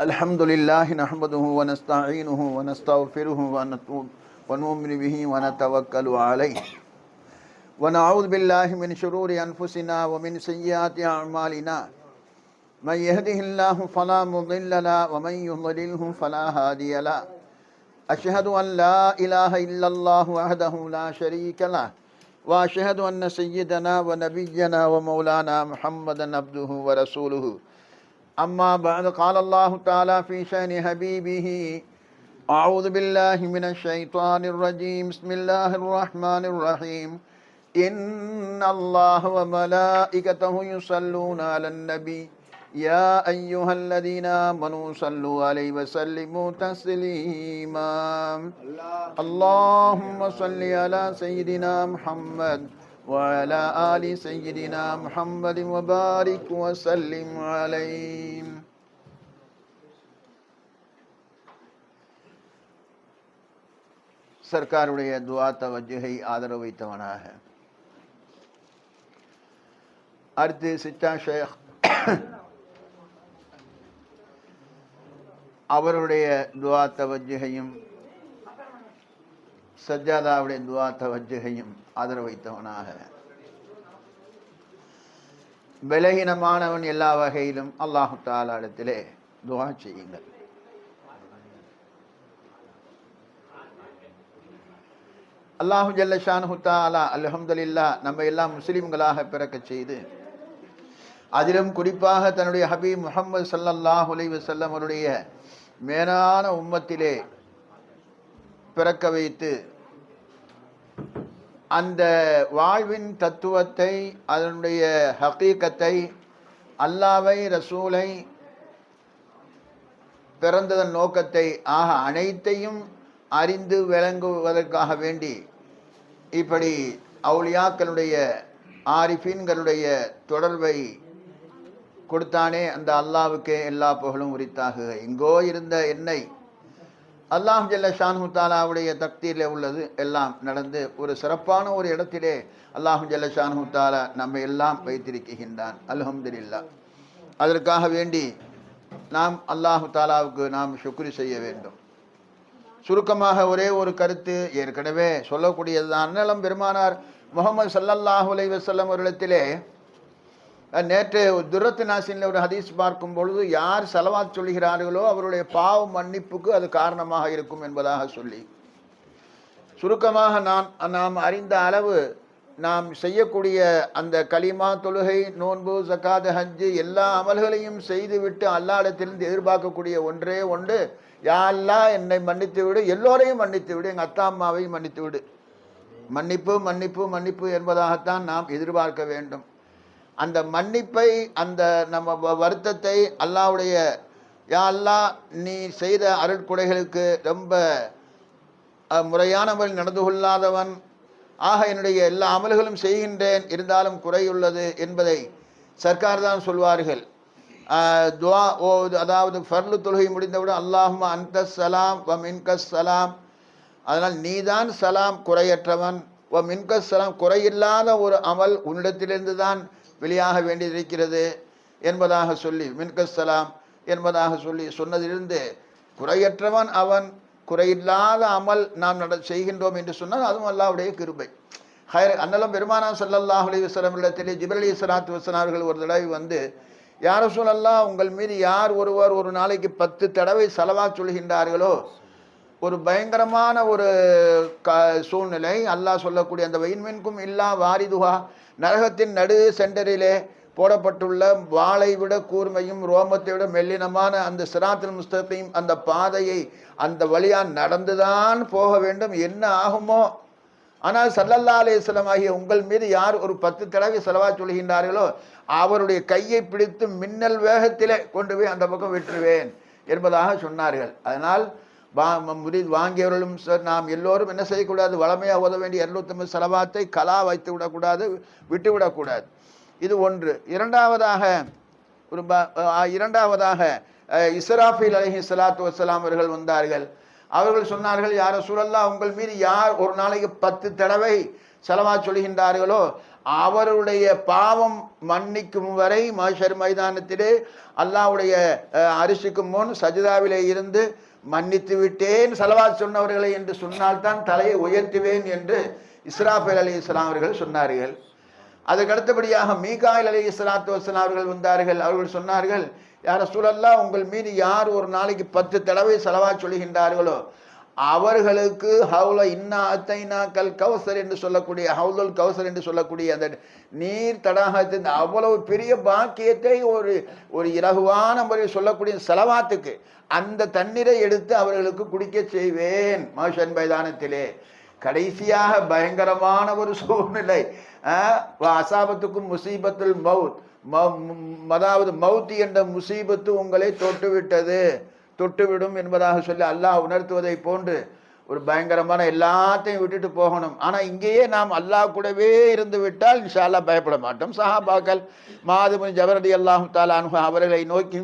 الحمد لله نحمده ونستعينه ونستغفره ونتوب ونؤمن به ونتوكل عليه. ونعوذ بالله من شرور أنفسنا ومن سيئات أعمالنا. من يهده الله فلا مضل له ومن يضلله فلا هادي له. أشهد أن لا إله إلا الله وحده لا شريك له. وأشهد أن سيدنا ونبينا ومولانا محمدا عبده ورسوله. أما بعد قال الله تعالى في شأن حبيبه أعوذ بالله من الشيطان الرجيم بسم الله الرحمن الرحيم. إن الله وملائكته يصلون على النبي. يا أيها الذين آمنوا صلوا عليه وسلموا تسليما. اللهم صل على سيدنا محمد وعلى آل سيدنا محمد وبارك وسلم عليه சர்க்காருடைய துவா தவஜுகை ஆதரவு வைத்தவனாக அடுத்து சித்தா ஷேக் அவருடைய துவா தவஜுகையும் சஜ்ஜாதாவுடைய துவா தவஜகையும் ஆதரவு வைத்தவனாக பலகீனமானவன் எல்லா வகையிலும் அல்லாஹு தாலா இடத்திலே துவா செய்யுங்கள். அல்லாஹு ஜல்லஷானு தாலா அலஹம்துல்லா நம்ம எல்லாம் முஸ்லீம்களாக பிறக்க செய்து அதிலும் குறிப்பாக தன்னுடைய ஹபீப் முகமது சல்லல்லாஹ் உலைவு செல்லம் அவருடைய மேலான உம்மத்திலே பிறக்க வைத்து அந்த வாழ்வின் தத்துவத்தை அதனுடைய ஹக்கீக்கத்தை அல்லாவை ரசூலை பிறந்ததன் நோக்கத்தை ஆக அனைத்தையும் அறிந்து விளங்குவதற்காக வேண்டி இப்படி அவுளியாக்களுடைய ஆரிஃபின்களுடைய தொடர்பை கொடுத்தானே அந்த அல்லாவுக்கே எல்லா புகழும் உரித்தாகுக. எங்கோ இருந்த என்னை அல்லாஹ் ஜல்ல ஷானு தாலாவுடைய தக்தீரில் உள்ளது. எல்லாம் நடந்து ஒரு சிறப்பான ஒரு இடத்திலே அல்லாஹு ஜல்ல ஷானு தாலா நம்ம எல்லாம் வைத்திருக்கின்றான். அல்ஹம்துலில்லா அதற்காக வேண்டி நாம் அல்லாஹு தாலாவுக்கு நாம் சுக்ரி செய்ய வேண்டும். சுருக்கமாக ஒரே ஒரு கருத்து ஏற்கனவே சொல்லக்கூடியதுதான். அன்னலம் பெருமானார் முகமது சல்லல்லாஹு அலைவசல்லம் ஒரு இடத்திலே நேற்று துரத்து நாசினில் ஒரு ஹதீஸ் பார்க்கும் பொழுது யார் செலவாத் சொல்கிறார்களோ அவருடைய பாவ மன்னிப்புக்கு அது காரணமாக இருக்கும் என்பதாக சொல்லி. சுருக்கமாக நான் நாம் அறிந்த அளவு நாம் செய்யக்கூடிய அந்த களிமா தொழுகை நோன்பு ஜக்காத் ஹஜ்ஜு எல்லா அமல்களையும் செய்துவிட்டு அல்லாடத்திலிருந்து எதிர்பார்க்கக்கூடிய ஒன்றே ஒன்று யாரெல்லாம் என்னை மன்னித்து விடு எல்லோரையும் மன்னித்து விடு எங்கள் அத்தா அம்மாவையும் மன்னித்து விடு. மன்னிப்பு மன்னிப்பு மன்னிப்பு என்பதாகத்தான் நாம் எதிர்பார்க்க வேண்டும். அந்த மன்னிப்பை அந்த நம்ம வருத்தத்தை அல்லாவுடைய யா நீ செய்த அருட்கொடைகளுக்கு ரொம்ப முறையானவன் நடந்து கொள்ளாதவன். ஆக என்னுடைய எல்லா அமல்களும் செய்கின்றேன். இருந்தாலும் குறையுள்ளது என்பதை சர்க்கார் தான் சொல்வார்கள் துவா ஓ அதாவது ஃபர்லு தொழுகை முடிந்தவுடன் அல்லாஹுமா அந்த சலாம் வ மின்கஸ் சலாம். அதனால் நீதான் சலாம் குறையற்றவன். வ மின்கஸ் சலாம் குறையில்லாத ஒரு அமல் உன்னிடத்திலிருந்து தான் வெளியாக வேண்டியிருக்கிறது என்பதாக சொல்லி மின்கஸ் சலாம் என்பதாக சொல்லி சொன்னதிலிருந்து குறையற்றவன் அவன் குறையில்லாத அமல் நாம் நட செய்கின்றோம் என்று சொன்னால் அதுவும் அல்லாவுடைய கிருபை. ஹயர் அன்னலம் பெருமானா சல்லல்லாஹ் அலி வசலம் இடத்திலே ஜிபர் சலாத்து வசன் அவர்கள் ஒரு தடவை வந்து யார சொல்லல்லா உங்கள் மீது யார் ஒருவர் ஒரு நாளைக்கு பத்து தடவை செலவா சொல்கின்றார்களோ ஒரு பயங்கரமான ஒரு க சூழ்நிலை. அல்லாஹ் சொல்லக்கூடிய அந்த வெயின்மென்கும் இல்லா வாரிதுகா நரகத்தின் நடு சென்டரிலே போடப்பட்டுள்ள வாளை விட கூர்மையும் ரோமத்தை விட மெல்லினமான அந்த சிராத்தில் முஸ்தத்தையும் அந்த பாதையை அந்த வழியாக நடந்துதான் போக வேண்டும். என்ன ஆகுமோ? ஆனால் சல்லல்லா அலேஸ்லம் ஆகிய உங்கள் மீது யார் ஒரு பத்து தடவை செலவா சொல்கின்றார்களோ அவருடைய கையை பிடித்து மின்னல் வேகத்திலே கொண்டு போய் அந்த பக்கம் விட்டுருவேன் என்பதாக சொன்னார்கள். அதனால் வா முடி வாங்கியவர்களும் சார் நாம் எல்லோரும் என்ன செய்யக்கூடாது? வளமையாக ஓத வேண்டிய இரநூத்தம்பது செலவாத்தை கலா வைத்து விடக்கூடாது விட்டுவிடக்கூடாது இது ஒன்று. இரண்டாவதாக ஒரு இரண்டாவதாக இஸ்ராஃபில் அலஹி சலாத்து வசலாம் அவர்கள் வந்தார்கள். அவர்கள் சொன்னார்கள் யார சூழல்லா உங்கள் மீது யார் ஒரு நாளைக்கு பத்து தடவை செலவா சொல்கின்றார்களோ அவருடைய பாவம் மன்னிக்கும் வரை மாஷர் மைதானத்திலே அல்லாஹ்வுடைய அரிசிக்கும் அரிசிக்கு முன் சஜிதாவிலே இருந்து மன்னித்து விட்டேன் சலவாத் சொன்னவர்களை என்று சொன்னால்தான் தலையை உயர்த்துவேன் என்று இஸ்ராஃபேல் அலி இஸ்லாம் அவர்கள் சொன்னார்கள். அதற்கடுத்தபடியாக அடுத்தபடியாக மீகாயில் அலி இஸ்லாத்து வசலாம் அவர்கள் வந்தார்கள். அவர்கள் சொன்னார்கள் யார சூழல்லா உங்கள் மீது யார் ஒரு நாளைக்கு பத்து தடவை செலவா சொல்கின்றார்களோ அவர்களுக்கு ஹவுல இன்னா அத்தைனா கல் கௌசர் என்று சொல்லக்கூடிய ஹவுலுல் கௌசர் என்று சொல்லக்கூடிய அந்த நீர் தடாகத்தின் அவ்வளவு பெரிய பாக்கியத்தை ஒரு ஒரு இலகுவான முறையில் சொல்லக்கூடிய செலவாத்துக்கு அந்த தண்ணீரை எடுத்து அவர்களுக்கு குடிக்க செய்வேன். மனுஷன் மைதானத்திலே கடைசியாக பயங்கரமான ஒரு சூழ்நிலை. அசாபத்துக்கும் முசீபத்துல் மவுத். ம- அதாவது மௌத்தி என்ற முசீபத்து உங்களை தொட்டுவிட்டது தொட்டுவிடும் என்பதாக சொல்லி அல்லாஹ் உணர்த்துவதை போன்று ஒரு பயங்கரமான எல்லாத்தையும் விட்டுட்டு போகணும். ஆனால் இங்கேயே நாம் அல்லாஹ் கூடவே இருந்து விட்டால் இன்ஷால்லா பயப்பட மாட்டோம். சஹாபாக்கள் மாதுமன் ஜபரதி அல்லாஹு தாலானு அவர்களை நோக்கி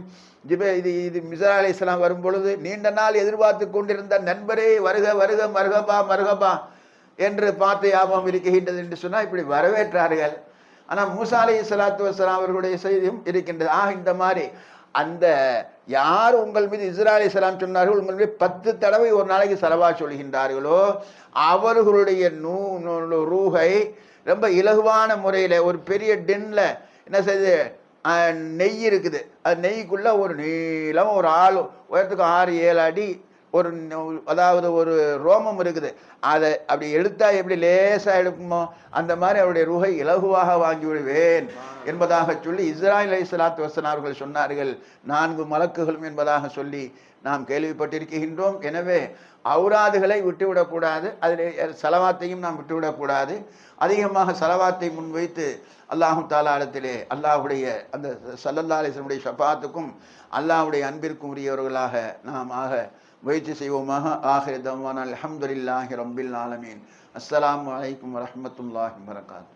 ஜிபே இது இது மிசரா அலி இஸ்லாம் வரும் பொழுது நீண்ட நாள் எதிர்பார்த்து கொண்டிருந்த நண்பரே வருக வருக மருகபா மருகபா என்று பார்த்து யாபம் இருக்கின்றது என்று சொன்னால் இப்படி வரவேற்றார்கள். ஆனால் மூசா அலி சலாத்து வசலாம் அவர்களுடைய செய்தியும் இருக்கின்றது. ஆக இந்த மாதிரி அந்த யார் உங்கள் மீது இஸ்ராயலி சலாம் சொன்னார்கள் உங்கள் மீது பத்து தடவை ஒரு நாளைக்கு செலவா சொல்கின்றார்களோ அவர்களுடைய நூ ரூகை ரொம்ப இலகுவான முறையில் ஒரு பெரிய டென்ல என்ன செய்யுது நெய் இருக்குது. அது நெய்க்குள்ள ஒரு நீளம் ஒரு ஆள் உயரத்துக்கு ஆறு ஏழு அடி ஒரு அதாவது ஒரு ரோமம் இருக்குது. அதை அப்படி எடுத்தா எப்படி லேசாக எடுக்குமோ அந்த மாதிரி அவருடைய ரூகை இலகுவாக வாங்கி விடுவேன் என்பதாக சொல்லி இஸ்ராயல் அலி சலாத்து வசன் அவர்கள் சொன்னார்கள். நான்கு மலக்குகளும் என்பதாக சொல்லி நாம் கேள்விப்பட்டிருக்கின்றோம். எனவே அவுராதுகளை விட்டுவிடக்கூடாது அதில் செலவாத்தையும் நாம் விட்டுவிடக்கூடாது அதிகமாக செலவாத்தை முன்வைத்து அல்லாஹு தாலாடத்திலே அல்லாஹுடைய அந்த சல்லல்லா அலிஸ்லமுடைய ஷபாத்துக்கும் அல்லாஹுடைய அன்பிற்கும் உரியவர்களாக நாம் ஆக முயற்சி செய்வோமாக ஆஹிர தவான் அல்ஹம்துலில்லாஹி ரப்பில் ஆலமீன் அஸ்ஸலாமு அலைக்கும் வரஹ்மத்துல்லாஹி வரகாத்து